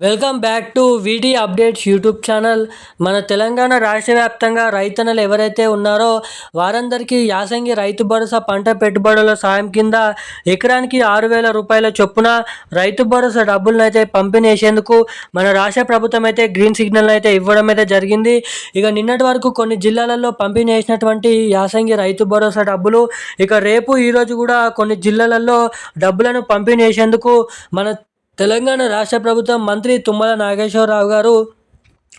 Welcome back to VD updates YouTube channel. మన తెలంగాణ రాష్ట్ర వ్యాప్తంగా రైతన్నలు ఎవరైతే ఉన్నారో వారందరికీ యాసంగి రైతు భరోసా పంట పెట్టుబడుల సాయం కింద ఎకరానికి ఆరు వేల రూపాయల చొప్పున రైతు భరోసా డబ్బులను అయితే పంపిణీ చేసేందుకు మన రాష్ట్ర ప్రభుత్వం అయితే గ్రీన్ సిగ్నల్ అయితే ఇవ్వడం అయితే జరిగింది. ఇక నిన్నటి వరకు కొన్ని జిల్లాలలో పంపిణీ చేసినటువంటి యాసంగి రైతు భరోసా డబ్బులు ఇక రేపు ఈరోజు కూడా కొన్ని జిల్లాలలో డబ్బులను పంపిణీ చేసేందుకు మన తెలంగాణ రాష్ట్ర ప్రభుత్వం మంత్రి తుమ్మల నాగేశ్వరరావు గారు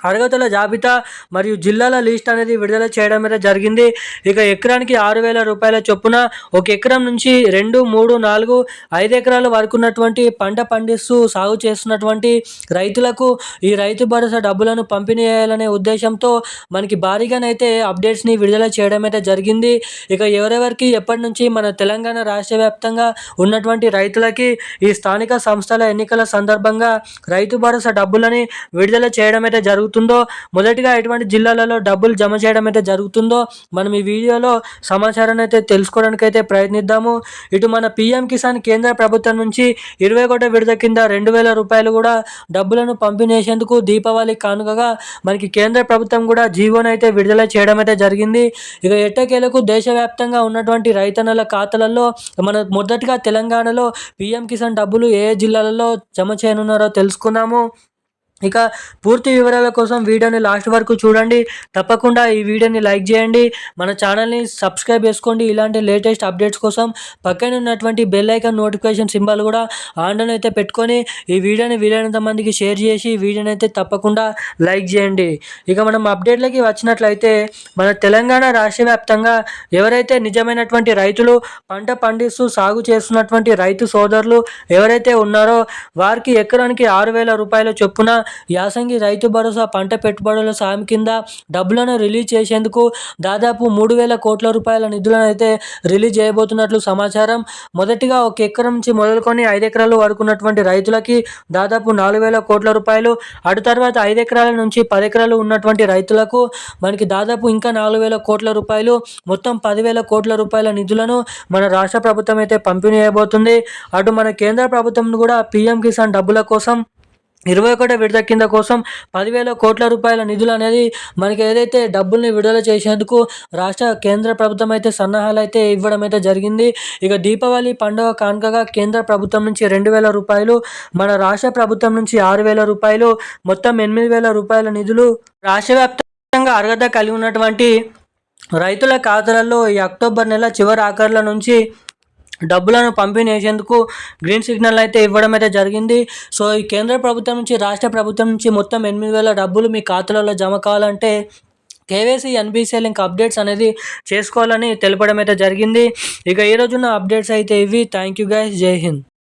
అర్హతల జాబితా మరియు జిల్లాల లిస్ట్ అనేది విడుదల చేయడం మీద జరిగింది. ఇక ఎకరానికి ఆరు వేల రూపాయల చొప్పున ఒక ఎకరం నుంచి రెండు మూడు నాలుగు ఐదు ఎకరాల వరకు ఉన్నటువంటి పంట పండిస్తూ సాగు చేస్తున్నటువంటి రైతులకు ఈ రైతు భరోసా డబ్బులను పంపిణీ చేయాలనే ఉద్దేశంతో మనకి భారీగానైతే అప్డేట్స్ని విడుదల చేయడం అయితే జరిగింది. ఇక ఎవరెవరికి ఎప్పటి నుంచి మన తెలంగాణ రాష్ట్ర వ్యాప్తంగా ఉన్నటువంటి రైతులకి ఈ స్థానిక సంస్థల ఎన్నికల సందర్భంగా రైతు భరోసా డబ్బులని విడుదల చేయడం అయితే జరుగుతుంది జరుగుతుందో మొదటిగా ఎటువంటి జిల్లాలలో డబ్బులు జమ చేయడం అయితే జరుగుతుందో మనం ఈ వీడియోలో సమాచారాన్ని అయితే తెలుసుకోవడానికి అయితే ప్రయత్నిద్దాము. ఇటు మన పిఎం కిసాన్ కేంద్ర ప్రభుత్వం నుంచి ఇరవై ఒకటో విడత కింద రెండు వేల రూపాయలు కూడా డబ్బులను పంపిణీసేందుకు దీపావళి కానుకగా మనకి కేంద్ర ప్రభుత్వం కూడా జీవోను అయితే విడుదల చేయడం అయితే జరిగింది. ఇక ఎట్టకేలకు దేశవ్యాప్తంగా ఉన్నటువంటి రైతన్నల ఖాతాలలో మన మొదటిగా తెలంగాణలో పిఎం కిసాన్ డబ్బులు ఏ జిల్లాలలో జమ చేయనున్నారో తెలుసుకుందాము. ఇక పూర్తి వివరాల కోసం వీడియోని లాస్ట్ వరకు చూడండి. తప్పకుండా ఈ వీడియోని లైక్ చేయండి. మన ఛానల్ని సబ్స్క్రైబ్ చేసుకోండి. ఇలాంటి లేటెస్ట్ అప్డేట్స్ కోసం పక్కన ఉన్నటువంటి బెల్ ఐకాన్ నోటిఫికేషన్ సింబల్ కూడా ఆన్లైన్ అయితే పెట్టుకొని ఈ వీడియోని వీలైనంత మందికి షేర్ చేసి వీడియోని అయితే తప్పకుండా లైక్ చేయండి. ఇక మనం అప్డేట్లకి వచ్చినట్లయితే మన తెలంగాణ రాష్ట్ర వ్యాప్తంగా ఎవరైతే నిజమైనటువంటి రైతులు పంట పండిస్తూ సాగు చేస్తున్నటువంటి రైతు సోదరులు ఎవరైతే ఉన్నారో వారికి ఎకరానికి ఆరు వేల రూపాయల చొప్పున యాసంగి రైతు భరోసా పంట పెట్టుబడుల సాయం కింద డబ్బులను రిలీజ్ చేసేందుకు దాదాపు మూడు వేల కోట్ల రూపాయల నిధులను అయితే రిలీజ్ చేయబోతున్నట్లు సమాచారం. మొదటిగా ఒక ఎకరం నుంచి మొదలుకొని ఐదు ఎకరాలు వరకు ఉన్నటువంటి రైతులకి దాదాపు నాలుగు వేల కోట్ల రూపాయలు అటు తర్వాత ఐదు ఎకరాల నుంచి పది ఎకరాలు ఉన్నటువంటి రైతులకు మనకి దాదాపు ఇంకా నాలుగు వేల కోట్ల రూపాయలు మొత్తం పదివేల కోట్ల రూపాయల నిధులను మన రాష్ట్ర ప్రభుత్వం అయితే పంపిణీ చేయబోతుంది. అటు మన కేంద్ర ప్రభుత్వం కూడా పీఎం కిసాన్ డబ్బుల కోసం ఇరవై ఒకటో విడత కింద కోసం పదివేల కోట్ల రూపాయల నిధులు అనేది మనకి ఏదైతే డబ్బుల్ని విడుదల చేసేందుకు రాష్ట్ర కేంద్ర ప్రభుత్వం అయితే సన్నాహాలు అయితే ఇవ్వడం అయితే జరిగింది. ఇక దీపావళి పండుగ కానుకగా కేంద్ర ప్రభుత్వం నుంచి రెండు వేల రూపాయలు మన రాష్ట్ర ప్రభుత్వం నుంచి ఆరు వేల రూపాయలు మొత్తం ఎనిమిది వేల రూపాయల నిధులు రాష్ట్ర వ్యాప్తంగా అర్హత కలిగి ఉన్నటువంటి రైతుల ఖాతాలలో ఈ అక్టోబర్ నెల చివరి ఆఖరుల నుంచి డబ్బులను పంపిణీ చేసేందుకు గ్రీన్ సిగ్నల్ అయితే ఇవ్వడం అయితే జరిగింది. సో ఈ కేంద్ర ప్రభుత్వం నుంచి రాష్ట్ర ప్రభుత్వం నుంచి మొత్తం ఎనిమిది వేల డబ్బులు మీ ఖాతాలలో జమ కావాలంటే కేవైసీ ఎన్బీసీ లింక్ అప్డేట్స్ అనేది చేసుకోవాలని తెలపడం అయితే జరిగింది. ఇక ఈరోజున్న అప్డేట్స్ అయితే ఇవి. థ్యాంక్ యూ గైస్ జై హింద్.